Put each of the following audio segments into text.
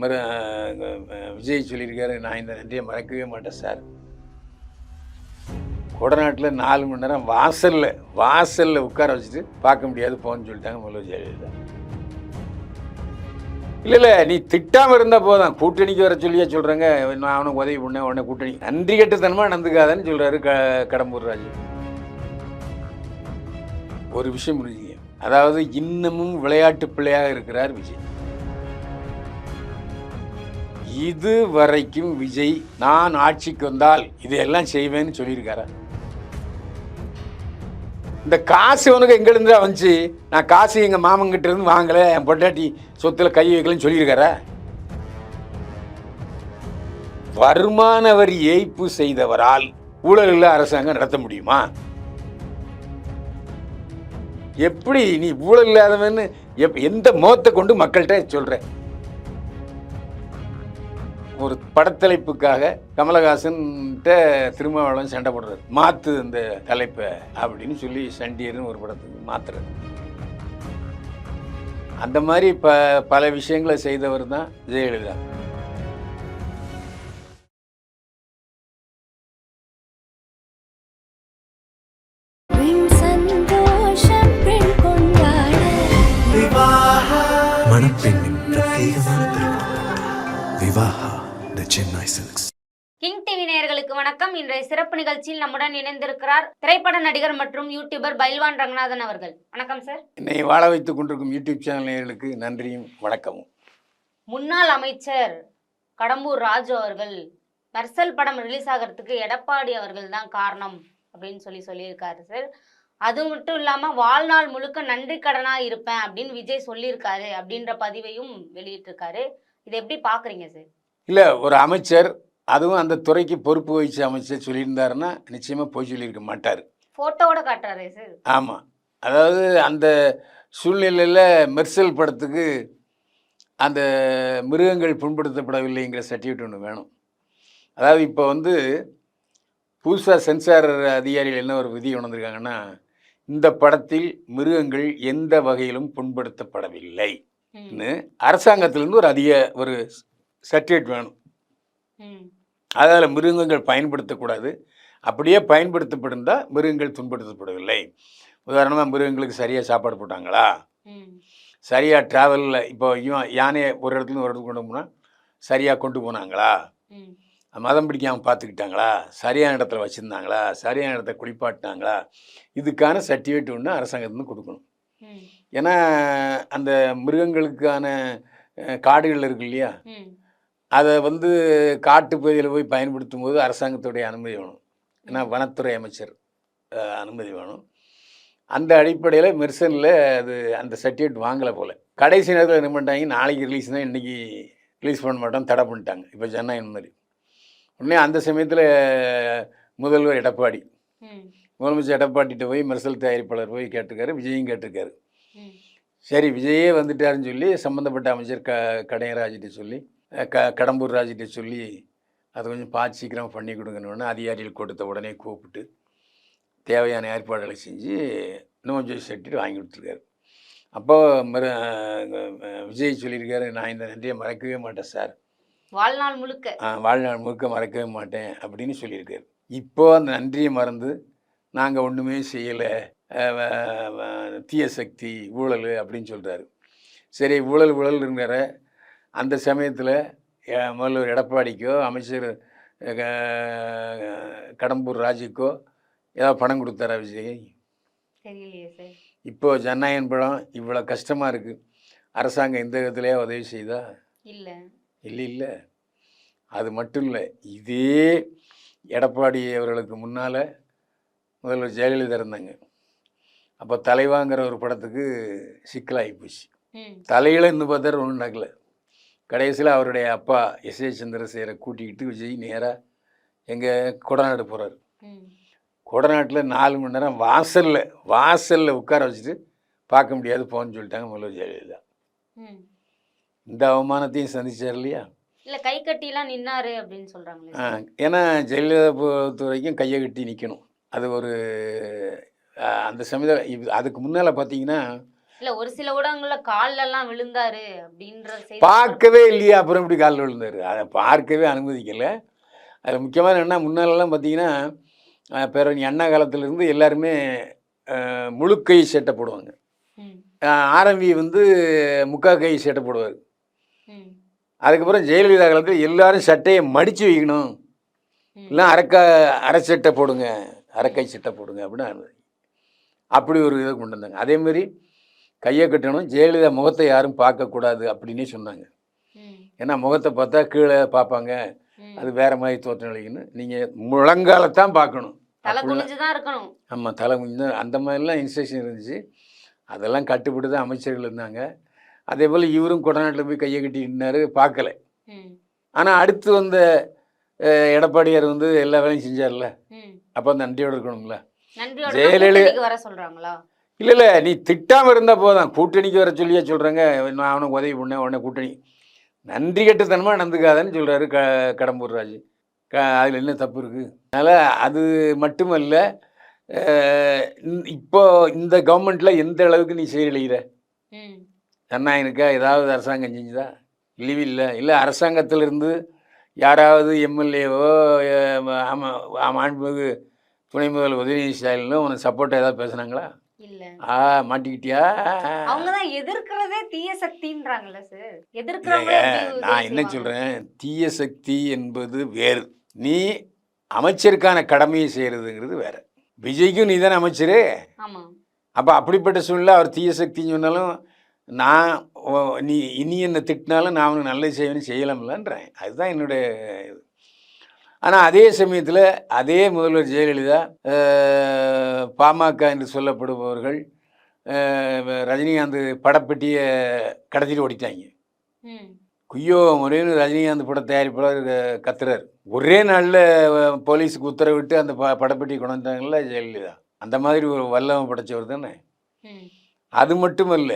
மறு விஜய் சொல்லியிருக்காரு நான் இந்த நன்றியை மறக்கவே மாட்டேன் சார். கொடநாட்டில் நாலு மணி நேரம் வாசலில் வாசலில் உட்கார வச்சுட்டு பார்க்க முடியாது போன்னு சொல்லிட்டாங்க முதல்வர் ஜெயலலிதா இல்லை இல்லை நீ திட்டாமல் இருந்தால் போதும். கூட்டணிக்கு வர சொல்லியா சொல்கிறாங்க நான் அவனுக்கு உதவி பண்ணேன் உடனே கூட்டணி. நன்றி கெட்டத்தனமாக நடந்துக்காதன்னு சொல்கிறாரு க கடம்பூர் ராஜு. ஒரு விஷயம் புரிஞ்சுங்க அதாவது இன்னமும் விளையாட்டு பிள்ளையாக இருக்கிறார் விஜய். இது வரைக்கும் விஜய் நான் ஆட்சிக்கு வந்தால் இதையெல்லாம் செய்வேன்னு சொல்லியிருக்காரு? இந்த காசு உனக்கு எங்கேருந்து வந்துச்சு? நான் காசு எங்கள் மாமங்கிட்ட இருந்து வாங்கலை என் பொண்டாட்டி சொத்துல கை வைக்கலன்னு சொல்லியிருக்காரா? வருமான வரி ஏய்ப்பு செய்தவரால் ஊழலில் அரசாங்கம் நடத்த முடியுமா? எப்படி நீ ஊழல் இல்லாதவன்னு எப் எந்த முகத்தை கொண்டு மக்கள்கிட்ட சொல்கிறேன் ஒரு படத்தலைப்புக்காக கமலஹாசன்கிட்ட திருமாவளவன் சண்டை போடுறாரு. மாத்து இந்த தலைப்பை அப்படின்னு சொல்லி சண்டியர்னு ஒரு படத்துக்கு மாத்துறது அந்த மாதிரி ப பல விஷயங்களை செய்தவர் தான் ஜெயலலிதா. வணக்கம் இன்றைய சிறப்பு நிகழ்ச்சியில் நம்முடன் இணைந்திருக்கிறார் திரைப்பட நடிகர் மற்றும் யூடியூபர் பைல்வான் ரங்கநாதன் அவர்கள். வணக்கம் சார் என்னை வாழ வைத்துக் கொண்டிருக்கும் யூடியூப் சேனல் நன்றியும் வணக்கமும். முன்னாள் அமைச்சர் கடம்பூர் ராஜு அவர்கள் மெர்சல் படம் ரிலீஸ் ஆகிறதுக்கு எடப்பாடி அவர்கள் தான் காரணம் அப்படின்னு சொல்லி சொல்லியிருக்காரு சார் அது மட்டும் இல்லாமல் வாழ்நாள் முழுக்க நன்றி கடனா இருப்பேன் அப்படின்னு விஜய் சொல்லியிருக்காரு அப்படின்ற பதிவையும் வெளியிட்டிருக்காரு. இதை எப்படி பார்க்குறீங்க சார் இல்லை ஒரு அமைச்சர் அதுவும் அந்த துறைக்கு பொறுப்பு வகிச்ச அமைச்சர் சொல்லியிருந்தாருன்னா நிச்சயமாக போய் சொல்லியிருக்க மாட்டார். ஃபோட்டோவோட காட்டுறாரு சார். ஆமாம் அதாவது அந்த சூழ்நிலையில் மெர்சல் படத்துக்கு அந்த மிருகங்கள் புண்படுத்தப்படவில்லைங்கிற சர்டிஃபிகேட் ஒன்று வேணும். அதாவது இப்போ வந்து புதுசாக சென்சார் அதிகாரிகள் என்ன ஒரு விதி உணர்ந்திருக்காங்கன்னா இந்த படத்தில் மிருகங்கள் எந்த வகையிலும் புண்படுத்தப்படவில்லை. ம், ன்னு அரசாங்கத்திலேருந்து ஒரு அதிக ஒரு சர்டிஃபிகேட் வேணும். அதில் மிருகங்கள் பயன்படுத்தக்கூடாது. அப்படியே பயன்படுத்தப்பட்டிருந்தால் மிருகங்கள் துன்படுத்தப்படவில்லை உதாரணமாக மிருகங்களுக்கு சரியாக சாப்பாடு போட்டாங்களா? சரியாக ட்ராவலில் இப்போ யானையை ஒரு இடத்துல ஒரு இடத்துக்கு கொண்டு போனால் சரியாக கொண்டு போனாங்களா? மதம் பிடிக்காமல் பார்த்துக்கிட்டாங்களா? சரியான இடத்துல வச்சுருந்தாங்களா? சரியான இடத்த குளிப்பாட்டினாங்களா? இதுக்கான சர்டிஃபிகேட் ஒன்று அரசாங்கத்துலேருந்து கொடுக்கணும். ஏன்னா அந்த மிருகங்களுக்கான காடுகள் இருக்கு இல்லையா? அதை வந்து காட்டு பகுதியில் போய் பயன்படுத்தும் போது அரசாங்கத்துடைய அனுமதி வேணும். ஏன்னா வனத்துறை அமைச்சர் அனுமதி வேணும். அந்த அடிப்படையில் மெர்சனில் அது அந்த சர்டிஃபிகேட் வாங்கலை போல். கடைசி நேரத்தில் என்ன பண்ணிட்டாங்க நாளைக்கு ரிலீஸ் தான் இன்றைக்கி ரிலீஸ் பண்ண மாட்டோம் தடை பண்ணிட்டாங்க. இப்போ ஜனநாயகம் மாதிரி உடனே அந்த சமயத்தில் முதல்வர் எடப்பாடி. முதலமைச்சர் எடப்பாடிகிட்ட போய் மெர்சல் தயாரிப்பாளர் போய் கேட்டிருக்காரு விஜயும் கேட்டிருக்காரு. சரி விஜயே வந்துட்டாருன்னு சொல்லி சம்மந்தப்பட்ட அமைச்சர் க கடையராஜிட்ட சொல்லி க கடம்பூர் ராஜிட்ட சொல்லி அதை கொஞ்சம் பார்த்து சீக்கிரம் பண்ணி கொடுங்கன்னு அதிகாரிகள் கொடுத்த உடனே கூப்பிட்டு தேவையான ஏற்பாடுகளை செஞ்சு இன்னும் கொஞ்சம் செட்டு வாங்கி கொடுத்துருக்காரு. அப்போ மறு விஜய் சொல்லியிருக்காரு நான் இந்த நன்றியை மறக்கவே மாட்டேன் சார். வாழ்நாள் முழுக்க. வாழ்நாள் முழுக்க மறக்கவே மாட்டேன் அப்படின்னு சொல்லியிருக்காரு. இப்போ அந்த நன்றியை மறந்து நாங்கள் ஒன்றுமே செய்யலை. தீய சக்தி ஊழல் அப்படின்னு சொல்கிறாரு சரி ஊழல் ஊழல்ங்கிற அந்த சமயத்தில் முதல்வர் எடப்பாடிக்கோ அமைச்சர் கடம்பூர் ராஜுக்கோ ஏதாவது பணம் கொடுத்தாரா விஜய்? இப்போ ஜனநாயகன் படம் இவ்வளோ கஷ்டமாக இருக்குது அரசாங்கம் எந்த விதத்துலையே உதவி செய்தா? இல்லை. இல்லை இல்லை. அது மட்டும் இல்லை இதே எடப்பாடி அவர்களுக்கு முன்னால் முதல்வர் ஜெயலலிதா இருந்தாங்க. அப்போ தலைவாங்கிற ஒரு படத்துக்கு சிக்கலாகி போச்சு. தலையில் இன்னும் பார்த்தாரு ஒன்றும் நடக்கல. கடைசியில் அவருடைய அப்பா எஸ். ஏ. சந்திரசேகரை கூட்டிக்கிட்டு விஜய் நேராக எங்கள் கொடநாடு போகிறார் கொடநாட்டில் நாலு மணி நேரம் வாசலில் வாசலில் உட்கார வச்சுட்டு பார்க்க முடியாது போன்னு சொல்லிட்டாங்க முதல்வர் ஜெயலலிதா. இந்த அவமானத்தையும் சந்திச்சார் இல்லையா? இல்ல கை கட்டிலாம் நின்னாரு அப்படின்னு சொல்றாங்களே ஆ, ஏன்னா ஜெயலலிதா பொறுத்த வரைக்கும் கையை கட்டி நிற்கணும் அது ஒரு அந்த சமயத்தில் இது அதுக்கு முன்னால் பார்த்தீங்கன்னா இல்ல ஒரு சில ஊடகங்கள்ல கால்ல எல்லாம் விழுந்தாரு அப்படின்ற பார்க்கவே இல்லையா அப்புறம் இப்படி காலில் விழுந்தார். அதை பார்க்கவே அனுமதிக்கலை. அது முக்கியமான என்ன முன்னாலெல்லாம் பார்த்தீங்கன்னா பேரறிஞர் அண்ணா காலத்திலேருந்து எல்லாருமே முழுக்கை சேட்டை போடுவாங்க. ஆரம்பி வந்து முக்கா கை சேட்டை போடுவார். அதுக்கப்புறம் ஜெயலலிதா காலத்தில் எல்லாரும் சட்டையை மடித்து வைக்கணும். இல்லை அரக்க அரை சட்டை போடுங்க அரைக்கை சட்டை போடுங்க அப்படின்னு அனுமதி. அப்படி ஒரு இதை கொண்டு வந்தாங்க. அதேமாரி கையை கட்டணும் ஜெயலலிதா முகத்தை யாரும் பார்க்கக்கூடாது அப்படின்னே சொன்னாங்க. ஏன்னா முகத்தை பார்த்தா கீழே பார்ப்பாங்க. அது வேற மாதிரி தோற்றமளிக்கணும் நீங்கள் முழங்காலத்தான் பார்க்கணும். ஆமாம் தலை கொஞ்சம் அந்த மாதிரிலாம் இன்ஸ்ட்ரக்ஷன் இருந்துச்சு. அதெல்லாம் கட்டுப்பட்டு தான் அமைச்சர்கள் இருந்தாங்க. அதே போல் இவரும் கொடநாட்டில் போய் கையை கட்டி நின்னாரு பார்க்கல. ஆனால் அடுத்து வந்த எடப்பாடியார் வந்து எல்லா வேலையும் செஞ்சார்ல. அப்போ அந்த நன்றியோடு நன்றியோட ஜெயலலிதா- வர சொல்றாங்களா? இல்லை இல்லை நீ திட்டாமல் இருந்தால் போதும். கூட்டணிக்கு வர சொல்லியே சொல்கிறாங்க நான் அவனுக்கு உதவி பண்ணேன் உடனே கூட்டணி. நன்றி கட்டுத்தனமாக நடந்துக்காதன்னு சொல்கிறாரு க கடம்பூர் ராஜு. க அதில் என்ன தப்பு இருக்குது அதனால் அது மட்டுமல்ல இப்போ இந்த கவர்மெண்ட்டில் எந்த அளவுக்கு நீ ம், ஜனநாயகனுக்கா ஏதாவது அரசாங்கம் செஞ்சுதா? இல்லவே இல்லை இல்லை அரசாங்கத்திலிருந்து யாராவது எம்எல்ஏவோ ஆமாம் மாண்புமிகு துணை முதல் உதயநிதி ஸ்டாலினோ உனக்கு சப்போர்ட்டாக ஏதாவது பேசுனாங்களா? ஆ மாட்டிக்கிட்டியா? அவங்கதான் எதிர்க்கிறதே தீய சார் உதவி நான் என்ன? சொல்கிறேன் தீய சக்தி என்பது வேறு. நீ அமைச்சருக்கான கடமையை செய்கிறதுங்கிறது வேற. விஜய்க்கும் நீ தானே அமைச்சரு. அப்போ அப்படிப்பட்ட சூழ்நிலை அவர் தீய சக்தின்னு சொன்னாலும் நான் நீ இனி என்னை திட்டினாலும் நான் அவனுக்கு நல்லது செய்வேன்னு செய்யலாம்லன்றேன். அதுதான் என்னுடைய ஆனால் அதே சமயத்தில் அதே முதல்வர் ஜெயலலிதா பாமக என்று சொல்லப்படுபவர்கள் ரஜினிகாந்த் படப்பெட்டியை கடத்திட்டு ஓடிட்டாங்க. குய்யோ முறைன்னு ரஜினிகாந்த் பட தயாரிப்பாளர் கத்துறாரு. ஒரே நாளில் போலீஸுக்கு உத்தரவிட்டு அந்த ப படப்பெட்டி கொண்டு வந்தாங்கல்ல ஜெயலலிதா. அந்த மாதிரி ஒரு வல்லவம் படைச்சவர் தானே. அது மட்டுமல்ல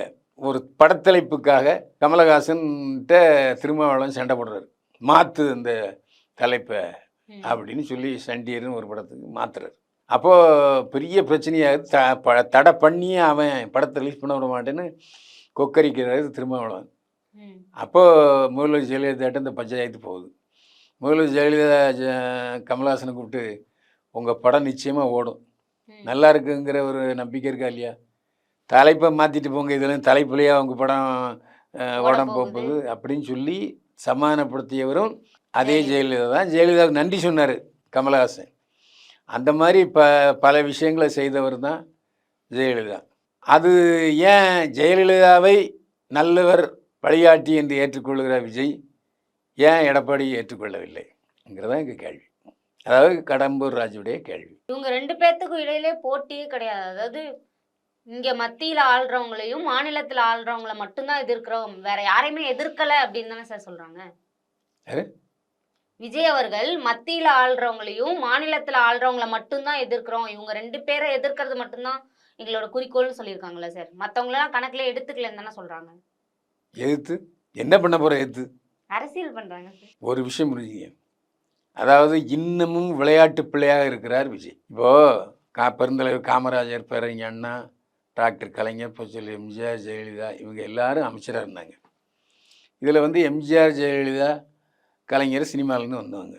ஒரு படத்தலைப்புக்காக கமலஹாசன்கிட்ட திருமாவளவன் சண்டை போடுறாரு. மாற்று அந்த தலைப்பை. அப்படின்னு சொல்லி சண்டியர்னு ஒரு படத்துக்கு மாத்துறாரு. அப்போது பெரிய பிரச்சனையாகுது த ப தடை பண்ணியே அவன் படத்தை ரிலீஸ் பண்ண விட மாட்டேன்னு கொக்கரிக்கிறாரு திருமாவளவன். அப்போது முதல்வர் ஜெயலலிதாட்ட இந்த பஞ்சாயத்து போகுது. முதல்வர் ஜெயலலிதா கமலஹாசனை கூப்பிட்டு உங்கள் படம் நிச்சயமாக ஓடும். நல்லா இருக்குங்கிற ஒரு நம்பிக்கை இருக்கா இல்லையா? தலைப்பை மாற்றிட்டு போங்க. இதெல்லாம் தலைப்புலையா உங்கள் படம் போகுது. போகுது. அப்படின்னு சொல்லி சமாதானப்படுத்தியவரும் அதே ஜெயலலிதா தான். ஜெயலலிதாவுக்கு நன்றி சொன்னார் கமலஹாசன். அந்த மாதிரி ப பல விஷயங்களை செய்தவர் தான் ஜெயலலிதா. அது ஏன் ஜெயலலிதாவை நல்லவர் வழிகாட்டி என்று ஏற்றுக்கொள்கிற விஜய் ஏன் எடப்பாடி ஏற்றுக்கொள்ளவில்லைங்கிறதான் எங்கள் கேள்வி. அதாவது கடம்பூர் ராஜுடைய கேள்வி. இவங்க ரெண்டு பேர்த்துக்கும் இடையிலே போட்டியே கிடையாது. அதாவது இங்க மத்தியில ஆள்றவங்களையும் மாநிலத்துல ஆள்றவங்கள மட்டும்தான் எதிர்க்கிறோம். வேற யாரையுமே எதிர்க்கல அப்படின்னு தானே சார் சொல்றாங்க. யாரு? விஜய் அவர்கள் மத்தியில ஆள்றவங்களையும் மாநிலத்துல ஆள்றவங்கள மட்டும்தான் எதிர்க்கிறோம். இவங்க ரெண்டு பேரை எதிர்க்கிறது மட்டும்தான் எங்களோட குறிக்கோள்னு சொல்லியிருக்காங்களா சார் மத்தவங்களெல்லாம் கணக்குல எடுத்துக்கலன்னு தானே சொல்றாங்க. எதிர்த்து? என்ன பண்ண போகிற எதிர்த்து? அரசியல் பண்றாங்க சார் ஒரு விஷயம் புரிஞ்சுங்க அதாவது இன்னமும் விளையாட்டு பிள்ளையாக இருக்கிறார் விஜய். இப்போது கா பெருந்தலைவர் காமராஜர் பேரறிஞர் அண்ணா டாக்டர் கலைஞர் பொச்சல் எம்ஜிஆர் ஜெயலலிதா இவங்க எல்லாரும் அமைச்சராக இருந்தாங்க. இதில் வந்து எம்ஜிஆர் ஜெயலலிதா கலைஞர் சினிமாவிலேருந்து வந்தவங்க.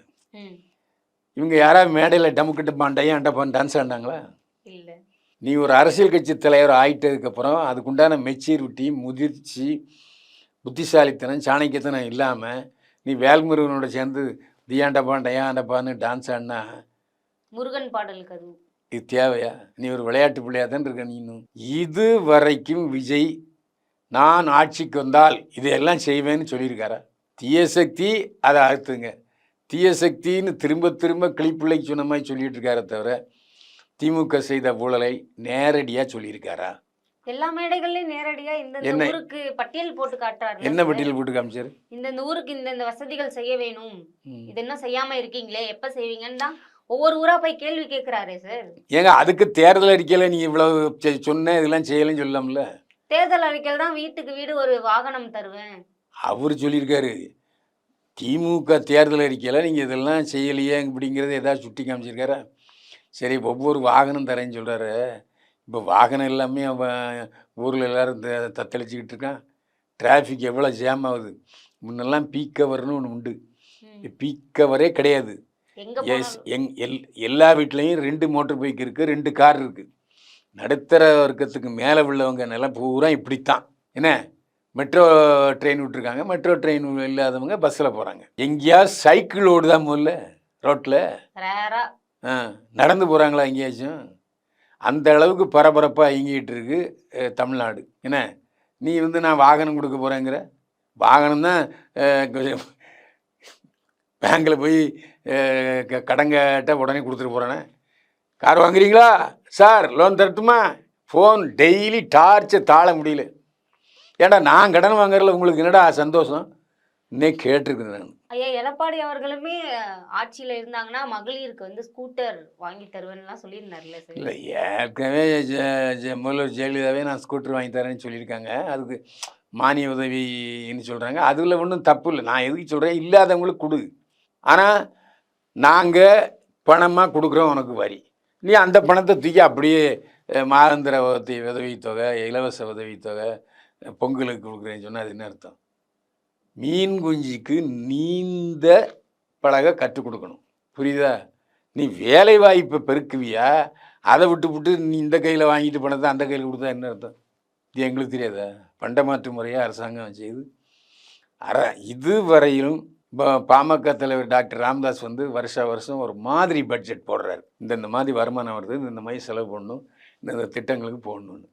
இவங்க யாராவது மேடையில் டமுக்கு டப்பான் டையான் டப்பான் டான்ஸ் ஆடினாங்களா? இல்ல. நீ ஒரு அரசியல் கட்சி தலைவர் ஆயிட்டதுக்கப்புறம் அதுக்குண்டான மெச்சூரிட்டி முதிர்ச்சி புத்திசாலித்தனம் சாணக்கியத்தனம் இல்லாமல் நீ வேல்முருகனோட சேர்ந்து தியாண்டப்பான் டயாண்டப்பான்னு டான்ஸ் ஆடினா முருகன் பாடலுக்கு அது இது தேவையா? நீ ஒரு விளையாட்டு பிள்ளையாக தான் இருக்க நீனும் இது வரைக்கும் விஜய் நான் ஆட்சிக்கு வந்தால் இதையெல்லாம் செய்வேன்னு சொல்லியிருக்காரா? தீய சக்தி அதை அழுத்துங்க தீய சக்தின்னு திரும்ப திரும்ப கிளிப்பிள்ளைக்கு சொன்ன மாதிரி சொல்லிட்டு இருக்காரே தவிர திமுக செய்த ஊழலை நேரடியாக சொல்லியிருக்காரா? எல்லா மேடைகள்லயும் நேரடியா இந்த? ஊருக்கு பட்டியல் போட்டு காட்டுறாரு என்ன பட்டியல் போட்டு காமிச்சாரு? இந்த ஊருக்கு இந்த இந்த வசதிகள் செய்ய வேணும். இது என்ன செய்யாம இருக்கீங்களே? எப்ப செய்வீங்கன்னு தான் ஒவ்வொரு ஊரா போய் கேள்வி கேக்குறாரே சார். ஏங்க அதுக்கு தேர்தல் அறிக்கையில் நீ இவ்வளவு சொன்ன இதெல்லாம் செய்யலைன்னு சொல்லலாம்ல? தேர்தல் அறிக்கையில் தான் வீட்டுக்கு வீடு ஒரு வாகனம் தருவேன். அவர் சொல்லியிருக்காரு திமுக தேர்தல் அறிக்கையில் நீங்கள் இதெல்லாம் செய்யலையே அப்படிங்கிறத ஏதாவது சுட்டி காமிச்சிருக்காரா? சரி ஒவ்வொரு வாகனம் தரேன்னு சொல்கிறாரு இப்போ வாகனம் எல்லாமே ஊரில் எல்லாரும் தத்தளிச்சுக்கிட்டு இருக்கான். டிராஃபிக் எவ்வளோ ஜாம் ஆகுது. முன்னெல்லாம் பீக் கவர்னு ஒன்று உண்டு. பீக் கவரே கிடையாது. எஸ் எங் எல் எல்லா வீட்லேயும் ரெண்டு மோட்டர் பைக் இருக்குது ரெண்டு கார் இருக்குது நடுத்தர வர்க்கத்துக்கு மேலே உள்ளவங்க நிலம் பூரா இப்படித்தான். என்ன? மெட்ரோ ட்ரெயின் விட்டுருக்காங்க. மெட்ரோ ட்ரெயின் இல்லாதவங்க பஸ்ஸில் போகிறாங்க எங்கேயாவது சைக்கிள் ஓடுதா முதல்ல? ரோட்டில் ஆ நடந்து போகிறாங்களா எங்கேயாச்சும்? அந்த அளவுக்கு பரபரப்பாக இயங்கிட்டு இருக்கு தமிழ்நாடு. என்ன? நீ வந்து நான் வாகனம் கொடுக்க போகிறேங்கிற வாகனம் தான் பேங்கில் போய் கடன் கேட்ட உடனே கொடுத்துட்டு போகிறேனே கார் வாங்குறீங்களா? சார் லோன் தரட்டுமா? ஃபோன் டெய்லி டார்ச்சர் தாழ முடியல. ஏன்டா நான் கடன் வாங்குறதுல உங்களுக்கு என்னடா சந்தோஷம்? இன்னே கேட்டிருக்குது நான். ஐயா எடப்பாடி அவர்களுமே ஆட்சியில இருந்தாங்கன்னா மகளிருக்கு வந்து ஸ்கூட்டர் வாங்கி தருவேன்னுலாம் சொல்லியிருந்தாருல்ல சார். இல்லை ஏற்கனவே முதல்வர் ஜெயலலிதாவே நான் ஸ்கூட்டர் வாங்கி தரேன்னு சொல்லியிருக்காங்க. அதுக்கு மானிய உதவின்னு சொல்கிறாங்க அதில் ஒன்றும் தப்பு இல்லை. நான் எதுக்கு சொல்கிறேன் இல்லாதவங்களுக்கு கொடு. ஆனால் நாங்கள் பணமாக கொடுக்குறோம் உனக்கு வரி. நீ அந்த பணத்தை தூக்கி அப்படியே மாதாந்திர உதவி உதவித்தொகை இலவச உதவித்தொகை பொங்கலுக்கு கொடுக்குறேன்னு சொன்னால் அது என்ன அர்த்தம்? மீன் குஞ்சிக்கு நீந்த பழக கற்றுக் கொடுக்கணும். புரியுதா? நீ வேலை வாய்ப்பை பெருக்குவியா? அதை விட்டு விட்டு நீ இந்த கையில் வாங்கிட்டு பணத்தை அந்த கையில் கொடுத்தா என்ன அர்த்தம்? இது எங்களுக்கு தெரியாதா? பண்டமாற்று முறையாக அரசாங்கம் செய்து அற இதுவரையிலும் இப்போ பாமக தலைவர் டாக்டர் ராம்தாஸ் வந்து வருஷா வருஷம் ஒரு மாதிரி பட்ஜெட் போடுறாரு. இந்தந்த மாதிரி வருமானம் வருது இந்த மாதிரி செலவு பண்ணணும் இந்த திட்டங்களுக்கு போடணும்னு.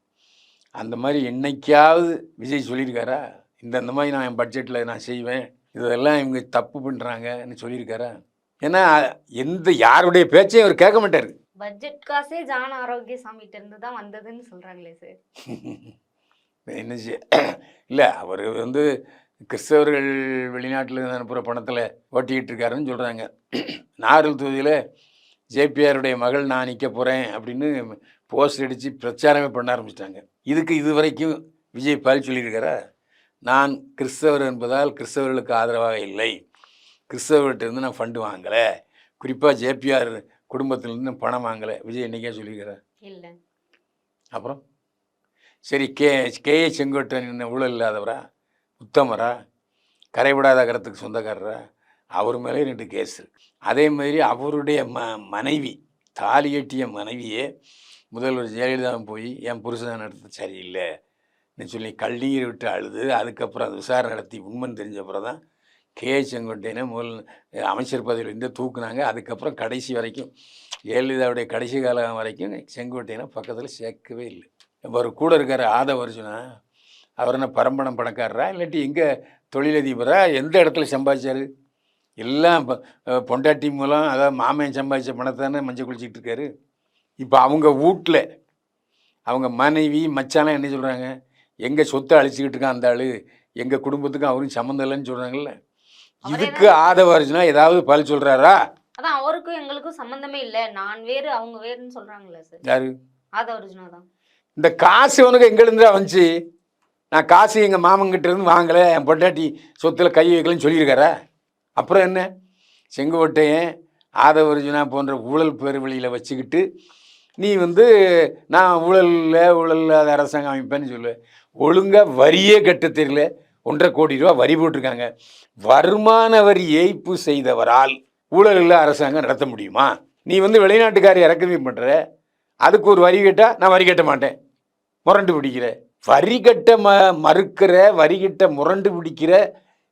அந்த மாதிரி என்னைக்காவது விஜய் சொல்லியிருக்காரா? இந்தந்த மாதிரி நான் என் பட்ஜெட்டில் நான் செய்வேன். இதெல்லாம் இவங்க தப்பு பண்ணுறாங்கன்னு சொல்லியிருக்காரா? ஏன்னா எந்த யாருடைய பேச்சையும் அவர் கேட்க மாட்டார். பட்ஜெட் காசே ஜான ஆரோக்கிய சாமிகிட்ட இருந்து தான் வந்ததுன்னு சொல்றாங்களே சார் என்ன இல்லை அவர் வந்து கிறிஸ்தவர்கள் வெளிநாட்டில் இருந்து அனுப்புகிற பணத்தில் ஓட்டிக்கிட்டு இருக்காருன்னு சொல்கிறாங்க நாகர்கோவில் தொகுதியில் ஜேபிஆருடைய மகள் நான் நிற்க போகிறேன் அப்படின்னு போஸ்ட் அடித்து பிரச்சாரமே பண்ண ஆரம்பிச்சிட்டாங்க. இதுக்கு இது வரைக்கும் விஜய் பால் சொல்லியிருக்காரா நான் கிறிஸ்தவர் என்பதால் கிறிஸ்தவர்களுக்கு ஆதரவாக இல்லை. கிறிஸ்தவர்கிட்ட இருந்து நான் ஃபண்டு வாங்கலை. குறிப்பாக ஜேபிஆர் குடும்பத்திலேருந்து நான் பணம் வாங்கலை. விஜய் என்னைக்கே சொல்லியிருக்கிறார்? இல்ல. அப்புறம்? சரி கே கே ஏ செங்கோட்டையன் என்ன ஊழல் இல்லாதவரா? உத்தமரா? கரைவிடாத கரத்துக்கு சொந்தக்காரரா? அவர் மேலே ரெண்டு கேஸ் இருக்கு. அதே மாதிரி அவருடைய ம மனைவி தாலி கட்டிய மனைவியே முதல்வர் ஜெயலலிதா போய் என் புருஷன் நடத்த சரியில்லைன்னு சொல்லி கல்லீரை விட்டு அழுது அதுக்கப்புறம் அது விசாரணை நடத்தி உண்மைன்னு தெரிஞ்ச அப்புறம் தான் கே. செங்கோட்டையனை முதல் அமைச்சர் பதவியிலேருந்து தூக்குனாங்க. அதுக்கப்புறம் கடைசி வரைக்கும் ஜெயலலிதாவுடைய கடைசி காலம் வரைக்கும் செங்கோட்டையனை பக்கத்தில் சேர்க்கவே இல்லை. அவர் கூட இருக்கார் ஆதவ அர்ஜுனா. அவர் என்ன பரம்பணம் பணக்காரரா? இல்லாட்டி எங்கே தொழிலதிபரா? எந்த இடத்துல சம்பாதிச்சார்? எல்லாம் பொண்டாட்டி மூலம் அதாவது மாமன் சம்பாதிச்ச பணத்தானே மஞ்சள் குளிச்சிக்கிட்டு இருக்காரு? இப்போ அவங்க வீட்டில் அவங்க மனைவி மச்சாலாம் என்ன சொல்கிறாங்க எங்கள் சொத்தை அழிச்சிக்கிட்டு இருக்கான் அந்த ஆள். எங்கள் குடும்பத்துக்கும் அவரும் சம்மந்தம் இல்லைன்னு சொல்கிறாங்கல்ல இதுக்கு ஆதவ அர்ஜுனா ஏதாவது பல் சொல்கிறாரா அதான் அவருக்கும் எங்களுக்கும் சம்பந்தமே இல்ல. நான் வேறு அவங்க வேறுன்னு சொல்றாங்களே சார். யாரு? ஆதவ அர்ஜுனா தான். இந்த காசு உனக்கு எங்கேருந்து வந்துச்சு? நான் காசு எங்கள் மாமங்கிட்ட இருந்து வாங்கலை. என் பொண்டாட்டி சொத்தில் கை வைக்கலன்னு சொல்லியிருக்காரா? அப்புறம் என்ன? செங்கோட்டையன் ஆதவர்ஜுனா போன்ற ஊழல் பெருவழியில் வச்சுக்கிட்டு நீ வந்து நான் ஊழலில் ஊழல் இல்லாத அரசாங்கம் அமைப்பேன்னு சொல்லு. ஒழுங்காக வரியே கட்ட தெரியல. ஒன்றரை கோடி ரூபா வரி போட்டிருக்காங்க. வருமான வரி ஏய்ப்பு செய்தவரால் ஊழல் இல்லா அரசாங்கம் நடத்த முடியுமா? நீ வந்து வெளிநாட்டுக்காரி இறக்குமதி பண்ணுற அதுக்கு ஒரு வரி கேட்டால் நான் வரி கட்ட மாட்டேன். முரண்டு பிடிக்கிற. வரி கட்ட ம மறுக்கிற வரி கட்ட முரண்டு பிடிக்கிற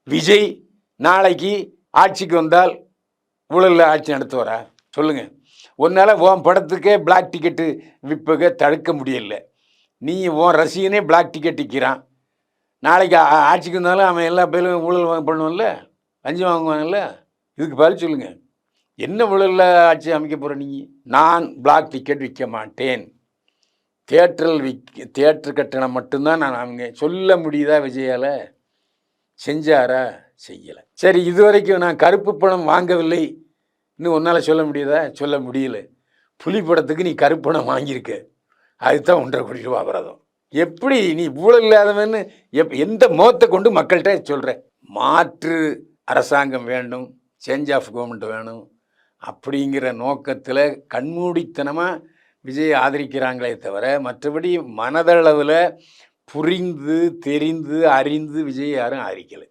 விஜய் நாளைக்கு ஆட்சிக்கு வந்தால் ஊழலில் ஆட்சி நடத்துவாரா? சொல்லுங்கள் உன்னால் உன் படத்துக்கே பிளாக் டிக்கெட்டு விற்பக தடுக்க முடியல. நீ உன் ரசிகனே பிளாக் டிக்கெட் விற்கிறான் நாளைக்கு ஆ- ஆட்சிக்கு வந்தாலும் அவன் எல்லா பேரும் ஊழல் வாங்க பண்ணுவான்ல? அஞ்சு வாங்குவான்ல? இதுக்கு பதில் சொல்லுங்கள் என்ன ஊழலில் ஆட்சி அமைக்க போகிற நீங்கள் நான் பிளாக் டிக்கெட் விற்க மாட்டேன். தேட்டரில் விக் தேட்டர் கட்டணம் மட்டும்தான் நான் அவங்க சொல்ல முடியுதா விஜயால? செஞ்சாரா? செய்யலை. சரி இதுவரைக்கும் நான் கருப்பு பணம் வாங்கவில்லை. இன்னும் உன்னால் சொல்ல முடியாதா? சொல்ல முடியல. புலி படத்துக்கு நீ கருப்பணம் வாங்கியிருக்க. அதுதான் ஒன்றரை கோடி ரூபா அபராதம். எப்படி நீ ஊழல் இல்லாதவன்னு எப் எந்த முகத்தை கொண்டு மக்கள்கிட்ட சொல்கிற மாற்று அரசாங்கம் வேண்டும் சேஞ்ச் ஆஃப் கவர்மெண்ட் வேணும். அப்படிங்கிற நோக்கத்தில் கண்மூடித்தனமாக விஜய் ஆதரிக்கிறாங்களே தவிர மற்றபடி மனதளவில் புரிந்து தெரிந்து அறிந்து விஜய் யாரும் ஆதரிக்கலை.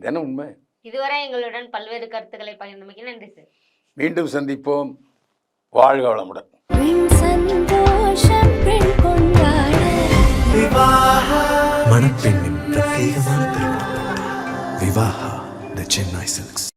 தானே உண்மை? இதுவரை எங்களுடன் பல்வேறு கருத்துக்களை பகிர்ந்தமைக்கு நன்றி சார். மீண்டும் சந்திப்போம். வாழ்க வளமுடன். மணப்பெண்ணின் பிரத்யேகமான விவாஹா சென்னை சில்க்ஸ்.